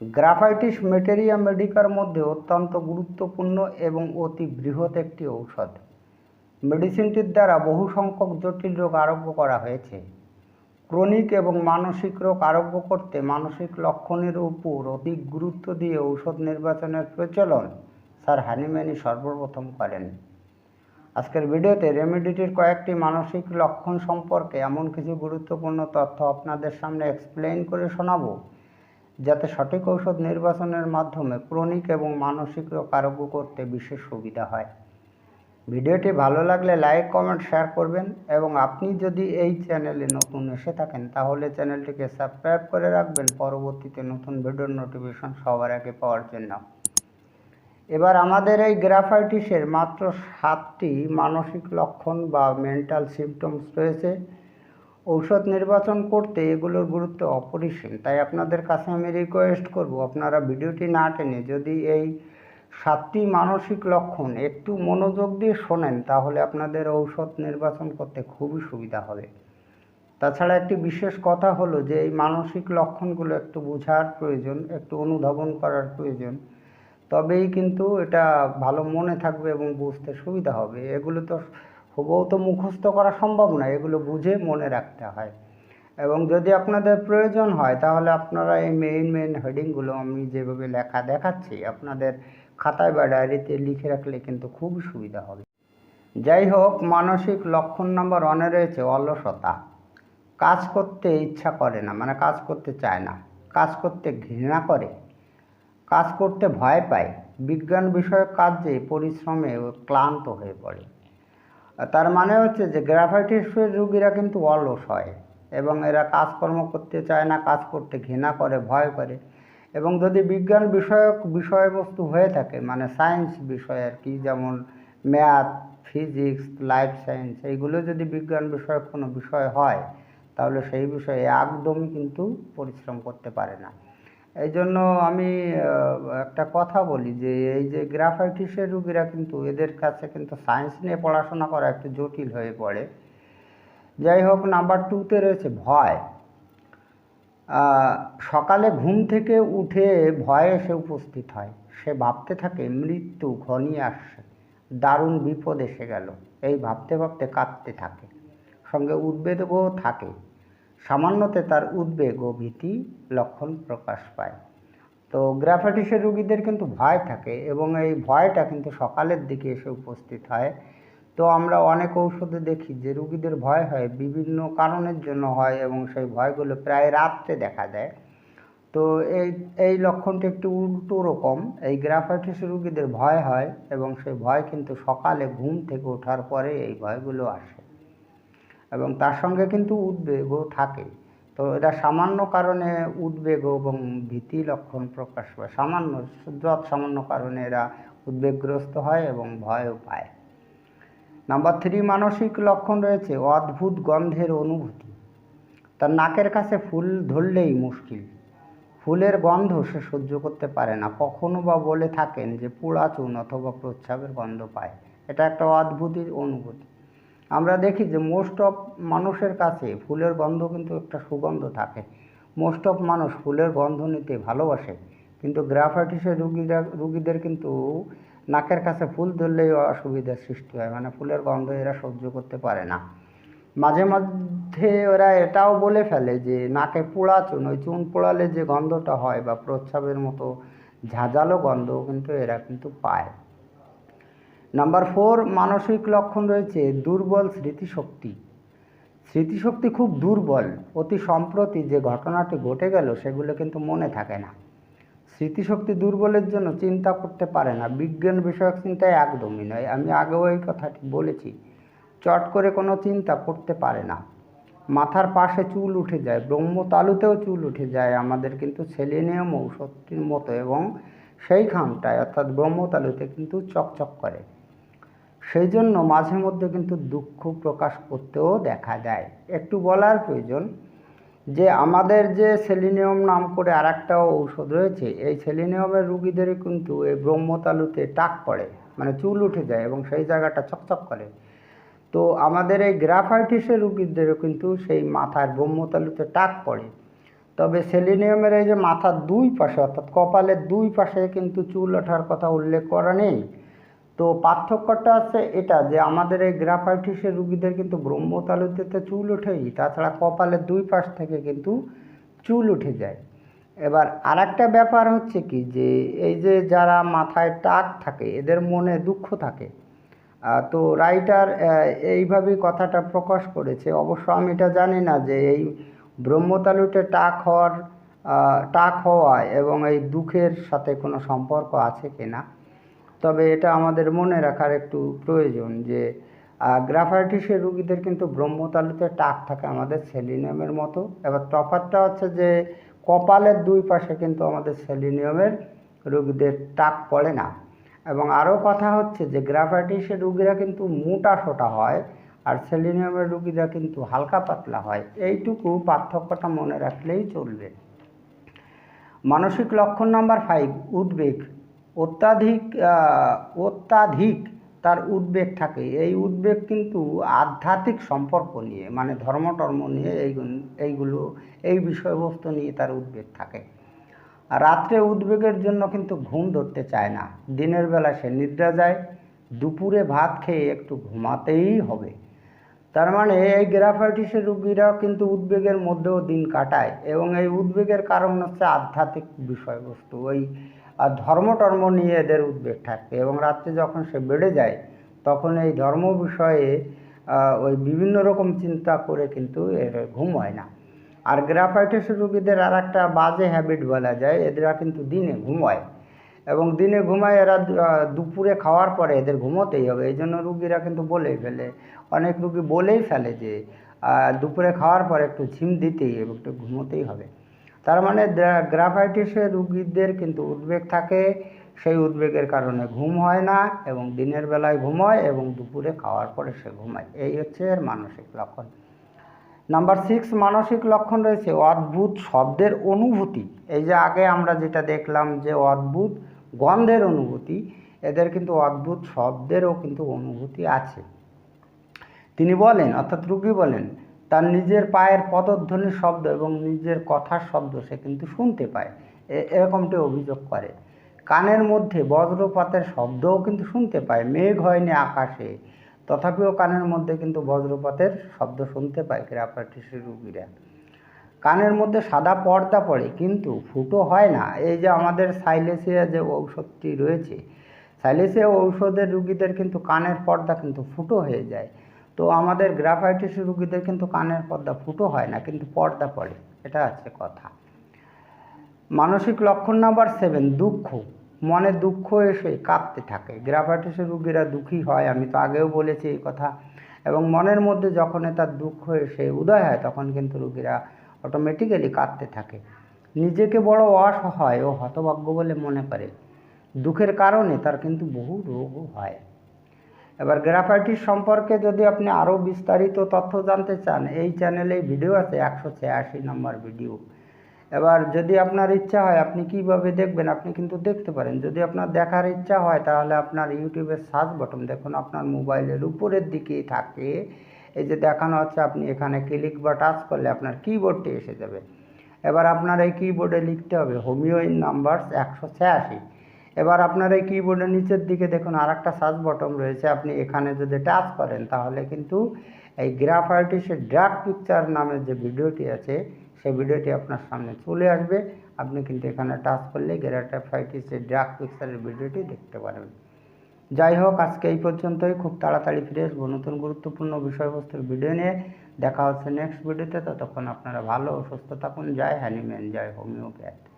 Graphites materia Medicare মধ্যে অত্যন্ত গুরুত্বপূর্ণ এবং অতি বৃহৎ একটি ঔষধ। মেডিসিনটির দ্বারা বহু সংখ্যক জটিল রোগ আরোগ্য করা হয়েছে। ক্রনিক এবং মানসিক রোগ আরোগ্য করতে মানসিক লক্ষণের উপর অধিক গুরুত্ব দিয়ে ঔষধ নির্বাচনের প্রচলন স্যার হানিম্যানই সর্বপ্রথম করেন। আজকের ভিডিওতে রেমেডিটির কয়েকটি মানসিক লক্ষণ সম্পর্কে এমন কিছু গুরুত্বপূর্ণ তথ্য আপনাদের সামনে এক্সপ্লেইন করে শোনাবো। যাতে সঠিক ঔষধ নির্বাচনের মাধ্যমে ক্রনিক এবং মানসিক রোগ আরোগ্য করতে বিশেষ সুবিধা হয়। ভিডিওটি ভালো লাগলে লাইক, কমেন্ট, শেয়ার করবেন এবং আপনি যদি এই চ্যানেলে নতুন এসে থাকেন তাহলে চ্যানেলটিকে সাবস্ক্রাইব করে রাখবেন পরবর্তীতে নতুন ভিডিওর নোটিফিকেশন সবার আগে পাওয়ার জন্য। এবার আমাদের এই গ্রাফাইটিসের মাত্র সাতটি মানসিক লক্ষণ বা মেন্টাল সিমটমস রয়েছে। ঔষধ নির্বাচন করতে এগুলোর গুরুত্ব অপরিসীম। তাই আপনাদের কাছে আমি রিকোয়েস্ট করব, আপনারা ভিডিওটি না টেনে যদি এই সাতটি মানসিক লক্ষণ একটু মনোযোগ দিয়ে শোনেন, তাহলে আপনাদের ঔষধ নির্বাচন করতে খুবই সুবিধা হবে। তাছাড়া একটি বিশেষ কথা হলো যে, এই মানসিক লক্ষণগুলো একটু বোঝার প্রয়োজন, একটু অনুধাবন করার প্রয়োজন। তবেই কিন্তু এটা ভালো মনে থাকবে এবং বুঝতে সুবিধা হবে। এগুলো তো হুবহু তো মুখস্থ করা সম্ভব না এগুলো বুঝে মনে রাখতে হয়। এবং যদি আপনাদের প্রয়োজন হয়, তাহলে আপনারা এই মেইন মেইন হেডিংগুলো আমি যেভাবে লেখা দেখাচ্ছি, আপনাদের খাতায় বা ডায়েরিতে লিখে রাখলে কিন্তু খুব সুবিধা হবে। যাই হোক, মানসিক লক্ষণ নাম্বার ওয়ানে রয়েছে অলসতা। কাজ করতে ইচ্ছা করে না মানে কাজ করতে চায় না। কাজ করতে ঘৃণা করে। কাজ করতে ভয় পায়। বিজ্ঞান বিষয়ক কাজে পরিশ্রমে ক্লান্ত হয়ে পড়ে। তার মানে হচ্ছে যে গ্রাফাইটিসের রুগীরা কিন্তু অলস হয় এবং এরা কাজকর্ম করতে চায় না, কাজ করতে ঘৃণা করে, ভয় করে। এবং যদি বিজ্ঞান বিষয়ক বিষয়বস্তু হয়ে থাকে মানে সায়েন্স বিষয় আর কি, যেমন ম্যাথ, ফিজিক্স, লাইফ সায়েন্স, এইগুলো যদি বিজ্ঞান বিষয়ক কোনো বিষয় হয়, তাহলে সেই বিষয়ে একদমই কিন্তু পরিশ্রম করতে পারে না। এই জন্য আমি একটা কথা বলি যে, এই যে গ্রাফাইটিসের রুগীরা কিন্তু এদের কাছে কিন্তু সায়েন্স নিয়ে পড়াশোনা করা একটু জটিল হয়ে পড়ে। যাই হোক, নাম্বার টুতে রয়েছে ভয়। সকালে ঘুম থেকে উঠে ভয়ে এসে উপস্থিত হয়। সে ভাবতে থাকে, মৃত্যু ঘনিয়ে আসছে। দারুণ বিপদ এসে গেল। এই ভাবতে ভাবতে কাঁদতে থাকে। সঙ্গে উদ্বেগও থাকে। সামান্যতে তার উদ্বেগ ও ভীতি লক্ষণ প্রকাশ পায়। তো গ্রাফাইটিসের রুগীদের কিন্তু ভয় থাকে এবং এই ভয়টা কিন্তু সকালের দিকে এসে উপস্থিত হয়। তো আমরা অনেক ঔষধে দেখি যে রুগীদের ভয় হয়, বিভিন্ন কারণের জন্য হয় এবং সেই ভয়গুলো প্রায় রাত্রে দেখা দেয়। তো এই এই লক্ষণটা একটু উল্টো রকম এই গ্রাফাইটিস রুগীদের ভয় হয় এবং সেই ভয় কিন্তু সকালে ঘুম থেকে ওঠার পরে এই ভয়গুলো আসে। এবং তার সঙ্গে কিন্তু উদ্বেগও থাকে। তো এটা সামান্য কারণে উদ্বেগ এবং ভীতি লক্ষণ প্রকাশ পায়। সামান্য যৎ সামান্য কারণে এরা উদ্বেগগ্রস্ত হয় এবং ভয়ও পায়। নাম্বার থ্রি মানসিক লক্ষণ রয়েছে, অদ্ভুত গন্ধের অনুভূতি। তার নাকের কাছে ফুল ধরলেই মুশকিল। ফুলের গন্ধ সে সহ্য করতে পারে না। কখনো বা বলে থাকেন যে পোড়া চুন অথবা প্রস্রাবের গন্ধ পায়। এটা একটা অদ্ভুতই অনুভূতি। আমরা দেখি যে মোস্ট অফ মানুষের কাছে ফুলের গন্ধ কিন্তু একটা সুগন্ধ থাকে। মোস্ট অফ মানুষ ফুলের গন্ধ নিতে ভালোবাসে, কিন্তু গ্রাফাইটিসের রুগীরা, রুগীদের কিন্তু নাকের কাছে ফুল ধরলেই অসুবিধার সৃষ্টি হয় মানে ফুলের গন্ধ এরা সহ্য করতে পারে না। মাঝে মধ্যে ওরা এটাও বলে ফেলে যে নাকে পোড়া চুন, ওই চুন পোড়ালে যে গন্ধটা হয় বা প্রস্রাবের মতো ঝাঁঝালো গন্ধ কিন্তু এরা কিন্তু পায়। নাম্বার ফোর মানসিক লক্ষণ রয়েছে, দুর্বল স্মৃতিশক্তি। স্মৃতিশক্তি খুব দুর্বল, অতি সম্প্রতি যে ঘটনাটি ঘটে গেল সেগুলো কিন্তু মনে থাকে না। স্মৃতিশক্তি দুর্বলের জন্য চিন্তা করতে পারে না, বিজ্ঞান বিষয়ক চিন্তায় একদমই নয়, আমি আগেও এই কথাটি বলেছি। চট করে কোনো চিন্তা করতে পারে না। মাথার পাশে চুল উঠে যায়, ব্রহ্মতালুতেও চুল উঠে যায়, আমাদের কিন্তু সেলেনিয়াম ঔষধটির মতো এবং সেই সেইখানটায় অর্থাৎ ব্রহ্মতালুতে কিন্তু চকচক করে। সেই জন্য মাঝে মধ্যে কিন্তু দুঃখ প্রকাশ করতেও দেখা যায় একটু বলার প্রয়োজন যে, আমাদের যে সেলিনিয়াম নাম করে আর একটা ঔষধ রয়েছে, এই সেলিনিয়ামের রুগীদের কিন্তু এই ব্রহ্মতালুতে টাক পড়ে মানে চুল উঠে যায় এবং সেই জায়গাটা চকচক করে। তো আমাদের এই গ্রাফাইটিসের রুগীদেরও কিন্তু সেই মাথার ব্রহ্মতালুতে টাক পড়ে। তবে সেলিনিয়ামের এই যে মাথার দুই পাশে, অর্থাৎ কপালের দুই পাশে কিন্তু চুল ওঠার কথা উল্লেখ করা নেই তো পার্থক্যটা আছে এটা যে আমাদের এই গ্রাফাইটিসের রুগীদের কিন্তু ব্রহ্মতালুতে চুল ওঠেই তাছাড়া কপালের দুই পাশ থেকে কিন্তু চুল উঠে যায়। এবার আরেকটা ব্যাপার হচ্ছে কি যে এই যে যারা মাথায় টাক থাকে, এদের মনে দুঃখ থাকে। তো রাইটার এইভাবেই কথাটা প্রকাশ করেছে। অবশ্য আমি এটা জানি না যে এই ব্রহ্মতালুতে টাক হওয়ার টাক হওয়া এবং এই দুঃখের সাথে কোনো সম্পর্ক আছে কিনা। তবে এটা আমাদের মনে রাখার একটু প্রয়োজন যে গ্রাফাইটিসের রুগীদের কিন্তু ব্রহ্মতালুতে টাক থাকে আমাদের সেলিনিয়ামের মতো। এবার তফাৎটা হচ্ছে যে, কপালের দুই পাশে কিন্তু আমাদের সেলিনিয়ামের রুগীদের টাক পড়ে না। এবং আরও কথা হচ্ছে যে, গ্রাফাইটিসের রুগীরা কিন্তু মোটা সোটা হয় আর সেলিনিয়ামের রুগীরা কিন্তু হালকা পাতলা হয়। এইটুকু পার্থক্যটা মনে রাখলেই চলবে। মানসিক লক্ষণ নাম্বার ফাইভ উদ্বেগ। অত্যাধিক অত্যাধিক তার উদ্বেগ থাকে। এই উদ্বেগ কিন্তু আধ্যাত্মিক সম্পর্ক নিয়ে মানে ধর্ম টর্ম নিয়ে এইগুলো এইগুলো, এই বিষয়বস্তু নিয়ে তার উদ্বেগ থাকে। রাত্রে উদ্বেগের জন্য কিন্তু ঘুম ধরতে চায় না। দিনের বেলা সে নিদ্রা যায়, দুপুরে ভাত খেয়ে একটু ঘুমাতেই হবে। তার মানে এই গ্রাফাইটিসের রুগীরা কিন্তু উদ্বেগের মধ্যেও দিন কাটায় এবং এই উদ্বেগের কারণ হচ্ছে আধ্যাত্মিক বিষয়বস্তু। ওই আর ধর্ম টর্ম নিয়ে এদের উদ্বেগ থাকে এবং রাত্রে যখন সে বেড়ে যায়, তখন এই ধর্ম বিষয়ে ওই বিভিন্ন রকম চিন্তা করে কিন্তু এর ঘুম হয় না। আর গ্রাফাইটিসের রুগীদের আর একটা বাজে হ্যাবিট বলা যায় এরা কিন্তু দিনে ঘুমায়। এবং দিনে ঘুমায় এরা দুপুরে খাওয়ার পরে এদের ঘুমোতেই হবে। এই জন্য রুগীরা কিন্তু বলেই ফেলে, অনেক রুগী বলেই ফেলে যে দুপুরে খাওয়ার পরে একটু ঝিম দিতেই এবং একটু ঘুমোতেই হবে। তার মানে গ্রা- গ্রাফাইটিসের রুগীদের কিন্তু উদ্বেগ থাকে, সেই উদ্বেগের কারণে ঘুম হয় না এবং দিনের বেলায় ঘুমায় এবং দুপুরে খাওয়ার পরে সে ঘুমায় এই হচ্ছে এর মানসিক লক্ষণ। নাম্বার সিক্স মানসিক লক্ষণ রয়েছে অদ্ভুত শব্দের অনুভূতি। এই যে আগে আমরা যেটা দেখলাম যে অদ্ভুত গন্ধের অনুভূতি, এদের কিন্তু অদ্ভুত শব্দেরও কিন্তু অনুভূতি আছে। তিনি বলেন, অর্থাৎ রুগী বলেন তার নিজের পায়ের পদধ্বনির শব্দ এবং নিজের কথার শব্দ সে কিন্তু শুনতে পায়। এরকমটি অভিযোগ করে। কানের মধ্যে বজ্রপাতের শব্দও কিন্তু শুনতে পায়, মেঘ হয়নি আকাশে। তথাপিও কানের মধ্যে কিন্তু বজ্রপাতের শব্দ শুনতে পায় গ্রাফাইটিসের রুগীরা কানের মধ্যে সাদা পর্দা পড়ে, কিন্তু ফুটো হয় না। এই যে আমাদের সাইলেসিয়া যে ঔষধটি রয়েছে, সাইলেসিয়া ঔষধের রুগীদের কিন্তু কানের পর্দা কিন্তু ফুটো হয়ে যায়। তো আমাদের গ্রাফাইটিস রুগীদের কিন্তু কানের পর্দা ফুটো হয় না, কিন্তু পর্দা পড়ে, এটা আছে কথা। মানসিক লক্ষণ নাম্বার সেভেন দুঃখ। মনে দুঃখ এসে কাঁদতে থাকে। গ্রাফাইটিসের রুগীরা দুঃখী হয়, আমি তো আগেও বলেছি এই কথা। এবং মনের মধ্যে যখন তার দুঃখ এসে উদয় হয়, তখন কিন্তু রুগীরা অটোমেটিক্যালি কাঁদতে থাকে। নিজেকে বড় অসহায় ও হতভাগ্য বলে মনে করে। দুঃখের কারণে তার কিন্তু বহু রোগও হয়। এবার গ্রাফাইটিস সম্পর্কে যদি আপনি আরও বিস্তারিত তথ্য জানতে চান, এই চ্যানেলে ভিডিও আছে একশো ছিয়াশি নম্বর ভিডিও। এবার যদি আপনার ইচ্ছা হয়, আপনি কীভাবে দেখবেন? আপনি কিন্তু দেখতে পারেন। যদি আপনার দেখার ইচ্ছা হয়, তাহলে আপনার ইউটিউবের সার্চ বটন দেখুন, আপনার মোবাইলের উপরের দিকেই থাকে। এই যে দেখানো হচ্ছে আপনি এখানে ক্লিক বা টাচ করলে আপনার কিবোর্ডটি এসে যাবে। এবার আপনার এই কিবোর্ডে লিখতে হবে হোমিও ইন নাম্বার একশো ছিয়াশি। এবার আপনার এই কিবোর্ডের নিচের দিকে দেখুন আর একটা সার্চ বটন রয়েছে। আপনি এখানে যদি টাচ করেন, তাহলে কিন্তু এই গ্রাফাইটিসের ড্রাগ পিকচার নামের যে ভিডিওটি আছে, সেই ভিডিওটি আপনার সামনে চলে আসবে। আপনি কিন্তু এখানে টাচ করলে গ্রাফাইটিসের ড্রাগ পিকচারের ভিডিওটি দেখতে পারবেন। যাই হোক, আজকে এই পর্যন্তই। খুব তাড়াতাড়ি ফিরে আসব নতুন গুরুত্বপূর্ণ বিষয়বস্তুর ভিডিও নিয়ে। দেখা হচ্ছে নেক্সট ভিডিওতে ততক্ষণ আপনারা ভালো সুস্থ থাকুন। জয় হ্যানিম্যান, জয় হোমিওপ্যাথ।